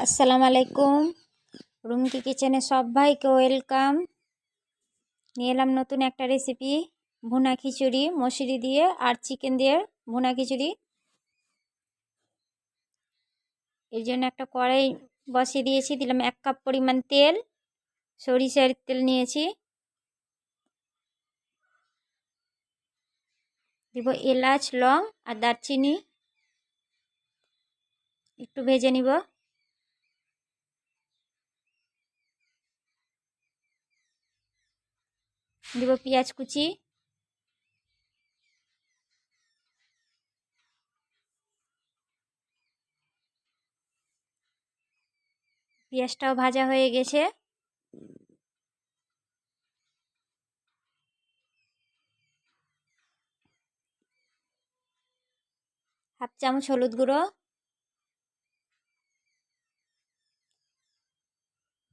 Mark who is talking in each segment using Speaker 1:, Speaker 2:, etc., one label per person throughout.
Speaker 1: আসসালামু আলাইকুম। রুমকি কিচেনে সবাইকে ওয়েলকাম। নিয়ে এলাম নতুন একটা রেসিপি, ভুনা খিচুড়ি, মসুরি দিয়ে আর চিকেন দিয়ে ভুনা খিচুড়ি। এর জন্য একটা কড়াই বসিয়ে দিয়েছি, দিলাম এক কাপ পরিমাণ তেল, সরিষার তেল নিয়েছি। দিব এলাচ, লং আর দারচিনি। একটু ভেজে নিব। দিব পেঁয়াজ কুচি। পেঁয়াজটাও ভাজা হয়ে গেছে। হাফ চামচ হলুদ গুঁড়ো।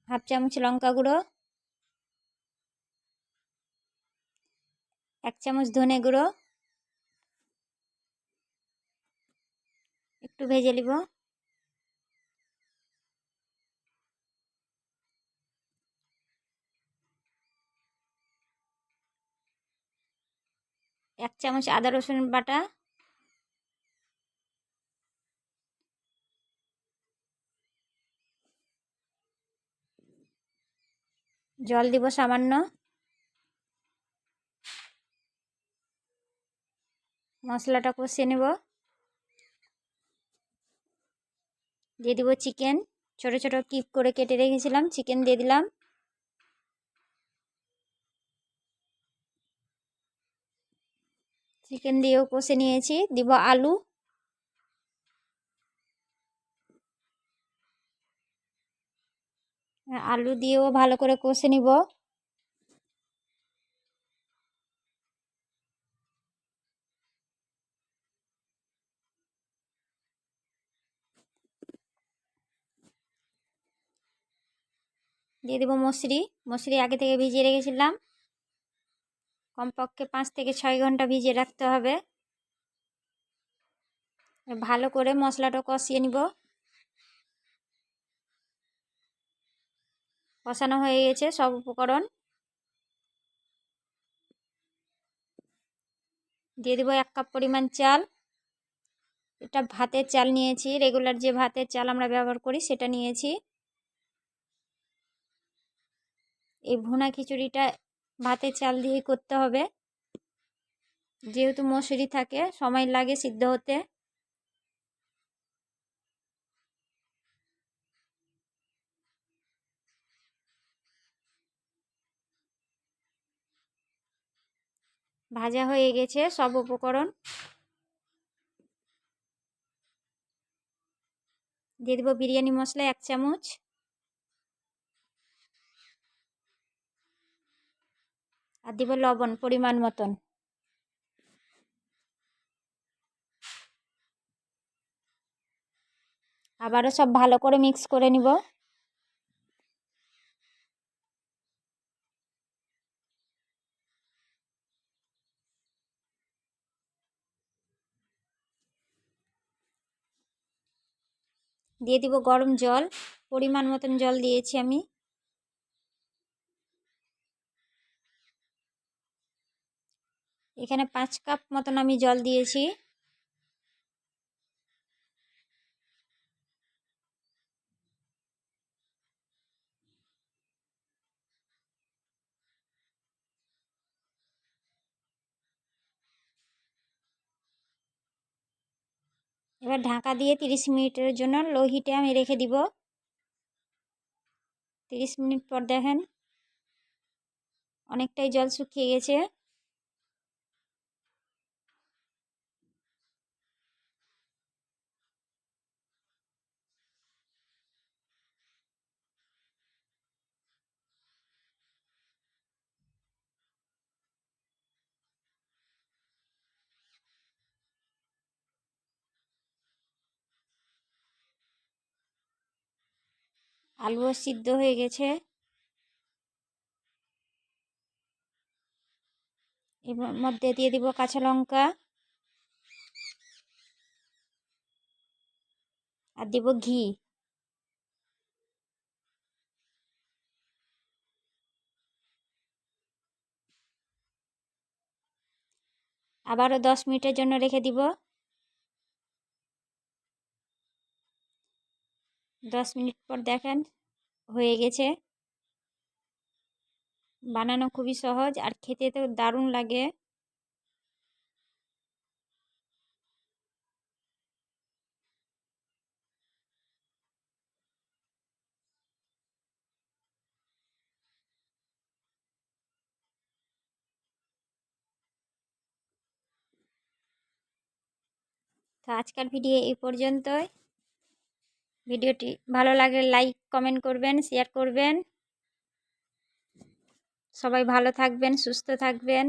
Speaker 1: হাফ চামচ লঙ্কা গুঁড়ো। এক চামচ ধনে গুঁড়ো। একটু ভেজে নিব। এক চামচ আদা রসুন বাটা। জল দিব সামান্য। মশলাটা কষিয়ে নেব। দিয়ে দিব চিকেন ছোট ছোট কিপ করে কেটে রেখেছিলাম চিকেন দিয়ে দিলাম। চিকেন দিয়েও কষে নিয়েছি। দিব আলু। আলু দিয়েও ভালো করে কষে নিব। দিয়ে দেবো মশরি মশরি আগে থেকে ভিজিয়ে রেখেছিলাম। কমপক্ষে পাঁচ থেকে ছয় ঘণ্টা ভিজিয়ে রাখতে হবে। ভালো করে মশলাটা কষিয়ে নিব। কষানো হয়ে গেছে সব উপকরণ। দিয়ে দেবো এক কাপ পরিমাণ চাল। এটা ভাতের চাল নিয়েছি। রেগুলার যে ভাতের চাল আমরা ব্যবহার করি সেটা নিয়েছি। এই ভুনা খিচুড়িটা ভাতের চাল দিয়ে করতে হবে। যেহেতু মশুরি থাকে, সময় লাগে সিদ্ধ হতে। ভাজা হয়ে গেছে সব উপকরণ। দিয়ে দেবো বিরিয়ানি মশলা এক চামচ। আর দিব লবণ, পরিমাণ মতন। আবারও সব ভালো করে মিক্স করে নিব। দিয়ে দিব গরম জল, পরিমাণ মতন জল দিয়েছি আমি। এখানে পাঁচ কাপ মতন আমি জল দিয়েছি। এবার ঢাকা দিয়ে তিরিশ মিনিটের জন্য লো হিটে আমি রেখে দিব। তিরিশ মিনিট পর দেখেন অনেকটাই জল শুকিয়ে গেছে। আলুও সিদ্ধ হয়ে গেছে। এর মধ্যে দিয়ে দিব কাঁচা লঙ্কা। আর দিব ঘি। আবারও দশ মিনিটের জন্য রেখে দিব। দশ মিনিট পর দেখেন, হয়ে গেছে। বানানো খুবই সহজ আর খেতে তো দারুণ লাগে। তো আজকের ভিডিও এই পর্যন্তই। ভিডিওটি ভালো লাগলে লাইক কমেন্ট করবেন শেয়ার করবেন। সবাই ভালো থাকবেন সুস্থ থাকবেন।